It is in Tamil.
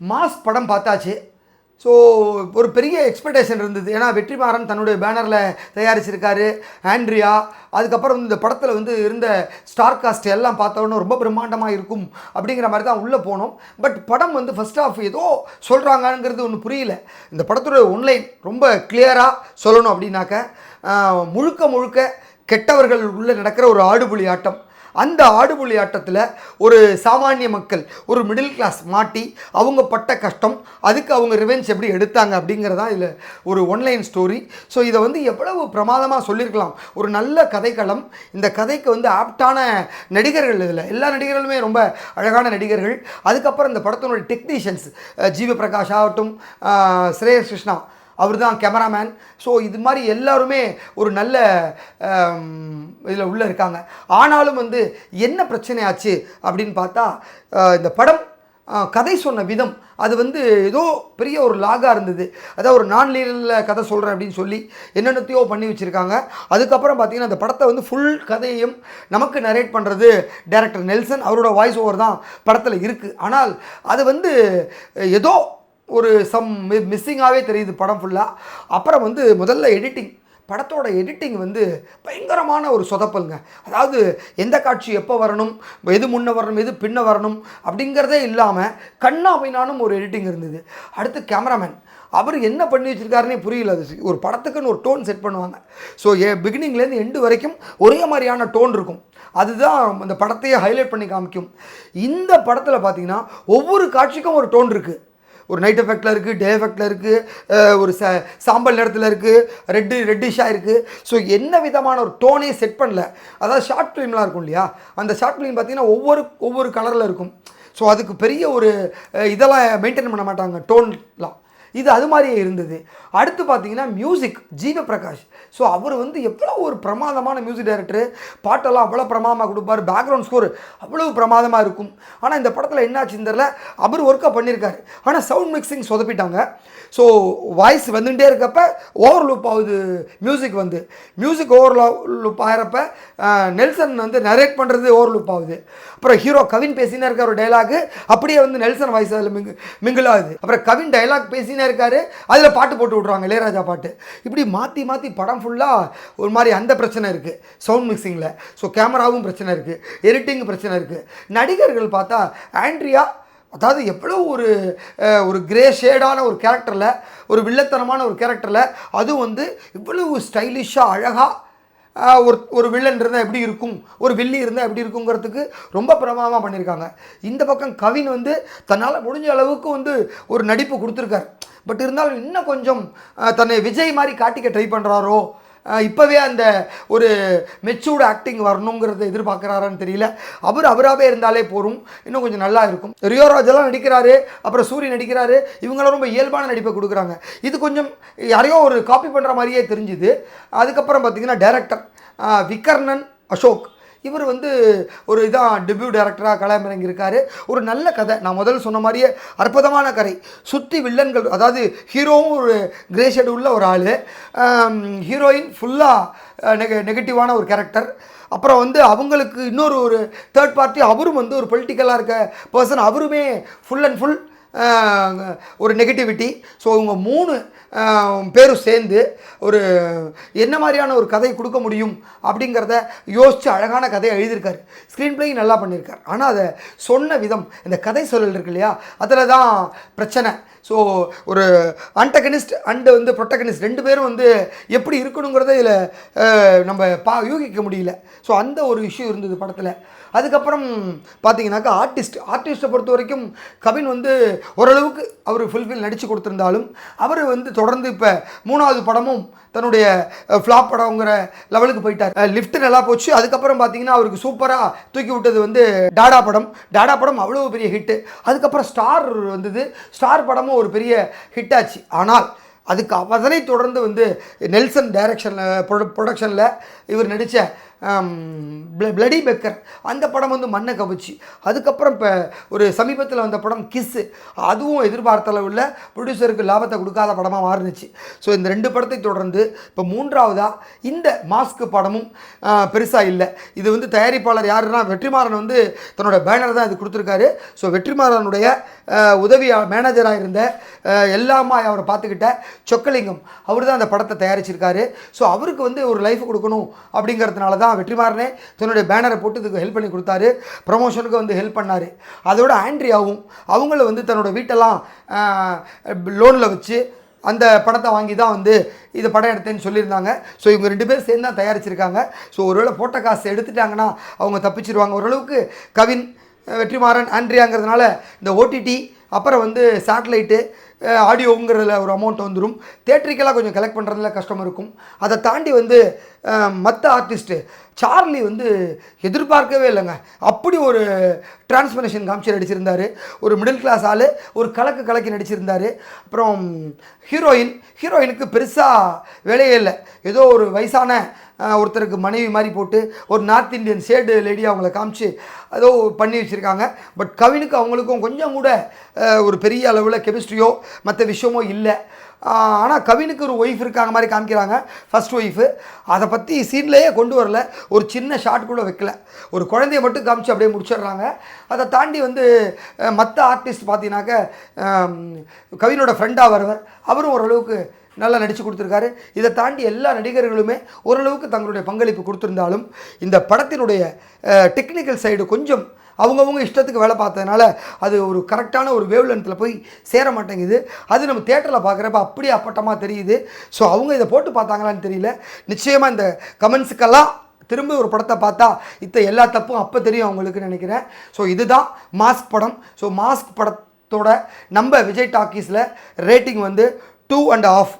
மாஸ் படம் பார்த்தாச்சு. ஸோ ஒரு பெரிய எக்ஸ்பெக்டேஷன் இருந்தது. ஏன்னா வெற்றிமாறன் தன்னுடைய பேனரில் தயாரிச்சிருக்காரு ஆண்ட்ரியா. அதுக்கப்புறம் இந்த படத்தில் வந்து இருந்த ஸ்டார் காஸ்ட் எல்லாம் பார்த்தோன்னு ரொம்ப பிரம்மாண்டமாக இருக்கும் அப்படிங்கிற மாதிரி தான் உள்ளே போனோம். பட் படம் வந்து ஃபஸ்ட் ஆஃப் ஏதோ சொல்கிறாங்கங்கிறது ஒன்று புரியல. இந்த படத்தோட ஒன்லைன் ரொம்ப கிளியராக சொல்லணும் அப்படின்னாக்க முழுக்க முழுக்க கெட்டவர்கள் உள்ளே நடக்கிற ஒரு ஆடுபுலி ஆட்டம். அந்த ஆடுபுலி ஆட்டத்தில் ஒரு சாமானிய மக்கள் ஒரு மிடில் கிளாஸ் மாட்டி அவங்க பட்ட கஷ்டம் அதுக்கு அவங்க ரிவெஞ்ச் எப்படி எடுத்தாங்க அப்படிங்கிறதா இதில் ஒரு ஒன்லைன் ஸ்டோரி ஸோ இதை வந்து எவ்வளவு பிரமாதமாக சொல்லியிருக்கலாம் ஒரு நல்ல கதைக்களம். இந்த கதைக்கு வந்து ஆப்டான நடிகர்கள் இதில். எல்லா நடிகர்களுமே ரொம்ப அழகான நடிகர்கள். அதுக்கப்புறம் இந்த படத்தினுடைய டெக்னீஷியன்ஸ் ஜீவ பிரகாஷ் ஆகட்டும் அஹ், ஸ்ரேயஸ் கிருஷ்ணா அவர் தான் கேமராமேன் ஸோ இது மாதிரி எல்லாருமே ஒரு நல்ல இதில் உள்ளே இருக்காங்க. ஆனாலும் வந்து என்ன பிரச்சனை ஆச்சு அப்படின்னு பார்த்தா இந்த படம் கதை சொன்ன விதம் அது வந்து ஏதோ பெரிய ஒரு லாகாக இருந்தது. அதாவது ஒரு நான் லீலில் கதை சொல்கிறேன் அப்படின்னு சொல்லி என்னென்னத்தையோ பண்ணி வச்சுருக்காங்க. அதுக்கப்புறம் பார்த்தீங்கன்னா அந்த படத்தை வந்து ஃபுல் கதையையும் நமக்கு நரேட் பண்ணுறது டைரக்டர் நெல்சன் அவரோட வாய்ஸ் ஓவர் தான் படத்தில் இருக்குது ஆனால் அது வந்து ஏதோ ஒரு சம் மி மிஸ்ஸிங்காகவே தெரியுது படம் ஃபுல்லாக அப்புறம் வந்து முதல்ல எடிட்டிங் படத்தோட எடிட்டிங் வந்து பயங்கரமான ஒரு சொதப்பல்ங்க. அதாவது எந்த காட்சி எப்போ வரணும் எது முன்ன வரணும் எது பின்ன வரணும் அப்படிங்கிறதே இல்லாமல் கண்ணா பைனானும் ஒரு எடிட்டிங் இருந்தது. அடுத்து கேமராமேன் அவர் என்ன பண்ணி வச்சிருக்காருன்னே புரியல அது. ஒரு படத்துக்குன்னு ஒரு டோன் செட் பண்ணுவாங்க. ஸோ ஏ பிகினிங்லேருந்து எண்டு வரைக்கும் ஒரே மாதிரியான டோன் இருக்கும். அதுதான் அந்த படத்தையே ஹைலைட் பண்ணி காமிக்கும். இந்த படத்தில் பார்த்திங்கன்னா ஒவ்வொரு காட்சிக்கும் ஒரு டோன் இருக்குது ஒரு நைட் எஃபெக்டில் இருக்குது டே எஃபெக்டில் இருக்குது ஒரு ச சாம்பல் நேரத்தில் இருக்குது ரெட்டு ரெட்டிஷாக இருக்குது ஸோ என்ன விதமான ஒரு டோனே செட் பண்ணல. அதாவது ஷார்ட் ஃபிலிம்லாம் இருக்கும் இல்லையா? அந்த ஷார்ட் ஃபிலிம் பார்த்தீங்கன்னா ஒவ்வொரு ஒவ்வொரு கலரில் இருக்கும். ஸோ அதுக்கு பெரிய ஒரு இதெல்லாம் மெயின்டைன் பண்ண மாட்டாங்க டோன்லாம் இது அது மாதிரியே இருந்தது. அடுத்து பார்த்தீங்கன்னா மியூசிக் ஜீவ பிரகாஷ் ஸோ அவர் வந்து எவ்வளோ ஒரு பிரமாதமான மியூசிக் டைரக்டர் பாட்டெல்லாம் அவ்வளோ பிரமாதமாக கொடுப்பார் பேக்ரவுண்ட் ஸ்கோர் அவ்வளோ பிரமாதமாக இருக்கும். ஆனால் இந்த படத்தில் என்னாச்சுன்னு தெரில அவர் ஒர்க்கை பண்ணியிருக்காரு ஆனால் சவுண்ட் மிக்சிங் சொதப்பிட்டாங்க. ஸோ வாய்ஸ் வந்துகிட்டே இருக்கப்ப ஓவர் லூப் ஆகுது மியூசிக் வந்து. மியூசிக் ஓவர் லூப் ஆகிறப்ப நெல்சன் வந்து நரேட் பண்ணுறது ஓவர் லூப் ஆகுது. அப்புறம் ஹீரோ கவின் பேசினா இருக்க ஒரு டைலாக் அப்படியே வந்து நெல்சன் வாய்ஸ் அதில் மிங்கு மிங்கிள் ஆகுது. அப்புறம் கவின் டைலாக் பேசினா இருக்கார். அதில் பாட்டு போட்டு விட்ருவாங்க இளையராஜா பாட்டு. இப்படி மாற்றி மாற்றி படம் ஃபுல்லாக ஒரு மாதிரி அந்த பிரச்சனை இருக்குது சவுண்ட் மிக்சிங்கில் ஸோ கேமராவும் பிரச்சனை இருக்குது எடிட்டிங் பிரச்சனை இருக்குது நடிகர்கள் பார்த்தா ஆண்ட்ரியா அதாவது எவ்வளோ ஒரு ஒரு கிரே ஷேடான ஒரு கேரக்டரில் ஒரு வில்லத்தனமான ஒரு கேரக்டரில் அதுவும் வந்து இவ்வளவு ஸ்டைலிஷாக அழகாக ஒரு ஒரு வில்லன் இருந்தால் எப்படி இருக்கும்? ஒரு வில்லி இருந்தால் எப்படி இருக்குங்கிறதுக்கு ரொம்ப பிரமாதமாக பண்ணியிருக்காங்க இந்த பக்கம் கவின் வந்து தன்னால் முடிஞ்ச அளவுக்கு வந்து ஒரு நடிப்பு கொடுத்துருக்காரு. பட் இருந்தாலும் இன்னும் கொஞ்சம் தன்னை விஜய் மாதிரி காட்டிக்க ட்ரை பண்ணுறாரோ இப்போவே அந்த ஒரு மெச்சூர்டு ஆக்டிங் வரணுங்கிறத எதிர்பார்க்குறாரான்னு தெரியல. அவர் அவராகவே இருந்தாலே போகும் இன்னும் கொஞ்சம் நல்லா இருக்கும். ரியோ ராஜெல்லாம் நடிக்கிறாரு அப்புறம் சூரிய நடிக்கிறாரு இவங்களாம் ரொம்ப இயல்பான நடிப்பை கொடுக்குறாங்க. இது கொஞ்சம் யாரையோ ஒரு காப்பி பண்ணுற மாதிரியே தெரிஞ்சுது. அதுக்கப்புறம் பார்த்திங்கன்னா டைரக்டர் விகர்ணன் அசோக். இவர் வந்து ஒரு இதான் டெபியூ டேரக்டராக களமிறங்கி இருக்காரு ஒரு நல்ல கதை. நான் முதல்ல சொன்ன மாதிரியே அற்புதமான கதை. சுற்றி வில்லன்கள் அதாவது ஹீரோவும் ஒரு கிரே ஷேடு உள்ள ஒரு ஆள். ஹீரோயின் ஃபுல்லாக நெக நெகட்டிவான ஒரு கேரக்டர் அப்புறம் வந்து அவங்களுக்கு இன்னொரு ஒரு தேர்ட் பார்ட்டி அவரும் வந்து ஒரு பொலிட்டிக்கலாக இருக்க பர்சன் அவருமே ஃபுல் அண்ட் ஃபுல் ஒரு நெகட்டிவிட்டி ஸோ இவங்க மூணு பேரும் சேர்ந்து ஒரு என்ன மாதிரியான ஒரு கதை கொடுக்க முடியும் அப்படிங்கிறத யோசித்து அழகான கதையை எழுதியிருக்காரு. ஸ்க்ரீன் பிளேயும் நல்லா பண்ணியிருக்காரு. ஆனால் அதை சொன்ன விதம் இந்த கதை சொல்லல் இருக்கு இல்லையா அதில் தான் பிரச்சனை. ஸோ ஒரு அன்டகனிஸ்ட் அண்டு வந்து ப்ரொட்டகனிஸ்ட் ரெண்டு பேரும் வந்து எப்படி இருக்கணுங்கிறத இதில் நம்ம பா யூகிக்க முடியல. ஸோ அந்த ஒரு இஷ்யூ இருந்தது படத்தில். அதுக்கப்புறம் பார்த்தீங்கன்னாக்கா ஆர்டிஸ்ட் ஆர்டிஸ்ட்டை பொறுத்த வரைக்கும் கவின் வந்து ஓரளவுக்கு அவர் ஃபுல்ஃபில் நடித்து கொடுத்துருந்தாலும் அவர் வந்து தொடர்ந்து இப்போ மூணாவது படமும் தன்னுடைய ஃப்ளாப் படங்கிற லெவலுக்கு போயிட்டார். லிஃப்ட் நல்லா போச்சு. அதுக்கப்புறம் பார்த்தீங்கன்னா அவருக்கு சூப்பராக தூக்கி விட்டது வந்து டாடா படம். டாடா படம் அவ்வளோ பெரிய ஹிட்டு அதுக்கப்புறம் ஸ்டார் வந்தது. ஸ்டார் படமும் ஒரு பெரிய ஹிட் ஆச்சு. ஆனால் அதுக்கு அதனை தொடர்ந்து வந்து நெல்சன் டைரக்ஷனில் ப்ரொடக்ஷனில் இவர் நடித்த பிளடி பெக்கர். அந்த படம் வந்து மண்ணை கவிச்சு. அதுக்கப்புறம் இப்போ ஒரு சமீபத்தில் வந்த படம் கிஸ்ஸு அதுவும் எதிர்பார்த்த அளவில் ப்ரொடியூசருக்கு லாபத்தை கொடுக்காத படமாக மாறுனுச்சு. ஸோ இந்த ரெண்டு படத்தை தொடர்ந்து இப்போ மூன்றாவதாக இந்த மாஸ்க் படமும் பெருசாக இல்லை. இது வந்து தயாரிப்பாளர் யாருன்னா வெற்றிமாறன் வந்து தன்னோட பேனர் தான் இது கொடுத்துருக்காரு. ஸோ வெற்றிமாறனுடைய உதவி மேனேஜராக இருந்த எல்லாமா அவரை பார்த்துக்கிட்ட சொக்கலிங்கம். அவர் தான் அந்த படத்தை தயாரிச்சிருக்காரு. ஸோ அவருக்கு வந்து ஒரு லைஃப் கொடுக்கணும் அப்படிங்கிறதுனால தான் வெற்றிமாறனே தன்னுடைய பேனரை போட்டு இதுக்கு ஹெல்ப் பண்ணி கொடுத்தாரு. ப்ரமோஷனுக்கு வந்து ஹெல்ப் பண்ணார். அதோட ஆண்ட்ரியாவும் அவங்கள வந்து தன்னோட வீட்டெல்லாம் லோனில் வச்சு அந்த படத்தை வாங்கி தான் வந்து இது படம் எடுத்தேன்னு சொல்லியிருந்தாங்க. ஸோ இவங்க ரெண்டு பேரும் சேர்ந்து தான் தயாரிச்சிருக்காங்க. ஸோ ஒருவேளை போட்ட காசு எடுத்துட்டாங்கன்னா அவங்க தப்பிச்சிருவாங்க. ஓரளவுக்கு கவின் வெற்றிமாறன் ஆண்ட்ரியாங்கிறதுனால இந்த ஓடிடி அப்புறம் வந்து சேட்டலைட்டு ஆடியோங்கிறதுல ஒரு அமௌண்ட் வந்துடும் தேட்டரிக்கெல்லாம் கொஞ்சம் கலெக்ட் பண்ணுறதுல கஷ்டம் இருக்கும். அதை தாண்டி வந்து மற்ற ஆர்டிஸ்ட்டு சார்லி வந்து எதிர்பார்க்கவே இல்லைங்க. அப்படி ஒரு டிரான்ஸ்பர்மேஷன் காமிச்சு நடிச்சிருந்தார். ஒரு மிடில் கிளாஸ் ஆள் ஒரு கலக்கு கலக்கி நடிச்சிருந்தார். அப்புறம் ஹீரோயின் ஹீரோயினுக்கு பெருசாக வேலையே இல்லை. ஏதோ ஒரு வயசான ஒருத்தருக்கு மனைவி மாதிரி போட்டு ஒரு நார்த் இந்தியன் ஷேடு லேடி அவங்கள காமிச்சு ஏதோ பண்ணி வச்சுருக்காங்க. பட் கவினுக்கு அவங்களுக்கும் கொஞ்சம் கூட ஒரு பெரிய அளவில் கெமிஸ்ட்ரியோ மற்ற விஷயமோ இல்லை. ஆனால் கவினுக்கு ஒரு ஒய்ஃப் இருக்காங்க மாதிரி காமிக்கிறாங்க. ஃபர்ஸ்ட் ஒய்ஃபு அதை பற்றி சீன்லேயே கொண்டு வரல. ஒரு சின்ன ஷாட் கூட வைக்கல. ஒரு குழந்தைய மட்டும் காமிச்சு அப்படியே முடிச்சிடுறாங்க. அதை தாண்டி வந்து மற்ற ஆர்டிஸ்ட் பார்த்தீங்கன்னாக்க கவினோட ஃப்ரெண்டாக வருவர். அவரும் ஓரளவுக்கு நல்லா நடித்து கொடுத்துருக்காரு. இதை தாண்டி எல்லா நடிகர்களுமே ஓரளவுக்கு தங்களுடைய பங்களிப்பு கொடுத்துருந்தாலும் இந்த படத்தினுடைய டெக்னிக்கல் சைடு கொஞ்சம் அவங்கவுங்க இஷ்டத்துக்கு வேலை பார்த்ததுனால அது ஒரு கரெக்டான ஒரு வேவ் லென்த்தில் போய் சேர மாட்டேங்குது. அது நம்ம தேட்டரில் பார்க்குறப்ப அப்படியே அப்பட்டமாக தெரியுது. ஸோ அவங்க இதை போட்டு பார்த்தாங்களான்னு தெரியல. நிச்சயமாக இந்த கமெண்ட்ஸுக்கெல்லாம் திரும்ப ஒரு படத்தை பார்த்தா இத்த எல்லா தப்பும் அப்போ தெரியும் அவங்களுக்கு நினைக்கிறேன். ஸோ இதுதான் மாஸ்க் படம். ஸோ மாஸ்க் படத்தோட நம்ம விஜய் டாக்கீஸில் ரேட்டிங் வந்து டூ அண்ட் ஆஃப்